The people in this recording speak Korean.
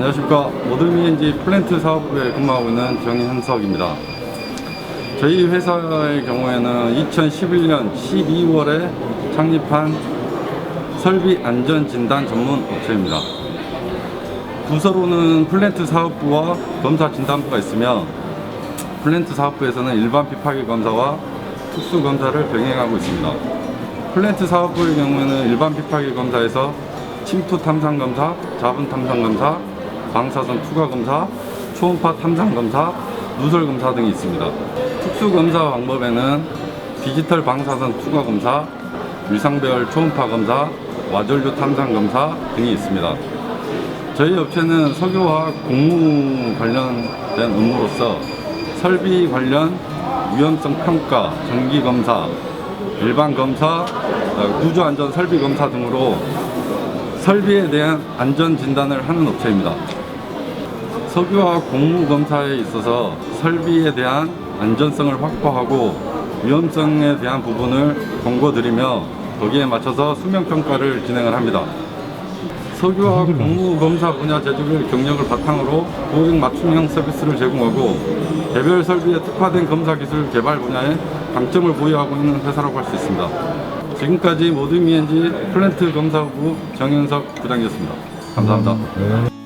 안녕하십니까 모드미엔지 플랜트 사업부에 근무하고 있는 정현석입니다. 저희 회사의 경우에는 2011년 12월에 창립한 설비 안전 진단 전문 업체입니다. 부서로는 플랜트 사업부와 검사 진단부가 있으며 플랜트 사업부에서는 일반 비파기 검사와 특수 검사를 병행하고 있습니다. 플랜트 사업부의 경우에는 일반 비파기 검사에서 침투 탐상 검사, 자분 탐상 검사, 방사선 투과 검사, 초음파 탐상 검사, 누설 검사 등이 있습니다. 특수 검사 방법에는 디지털 방사선 투과 검사, 위상배열 초음파 검사, 와전류 탐상 검사 등이 있습니다. 저희 업체는 석유화학 공무 관련된 업무로서 설비 관련 위험성 평가, 정기 검사, 일반 검사, 어, 구조 안전 설비 검사 등으로 설비에 대한 안전 진단을 하는 업체입니다. 석유화학 공무 검사에 있어서 설비에 대한 안전성을 확보하고 위험성에 대한 부분을 권고드리며 거기에 맞춰서 수명 평가를 진행을 합니다. 석유화학 공무 검사 분야 제조별 경력을 바탕으로 고객 맞춤형 서비스를 제공하고 개별 설비에 특화된 검사 기술 개발 분야에 강점을 보유하고 있는 회사라고 할 수 있습니다. 지금까지 모드미엔지 플랜트 검사부 정현석 부장이었습니다. 감사합니다. 네.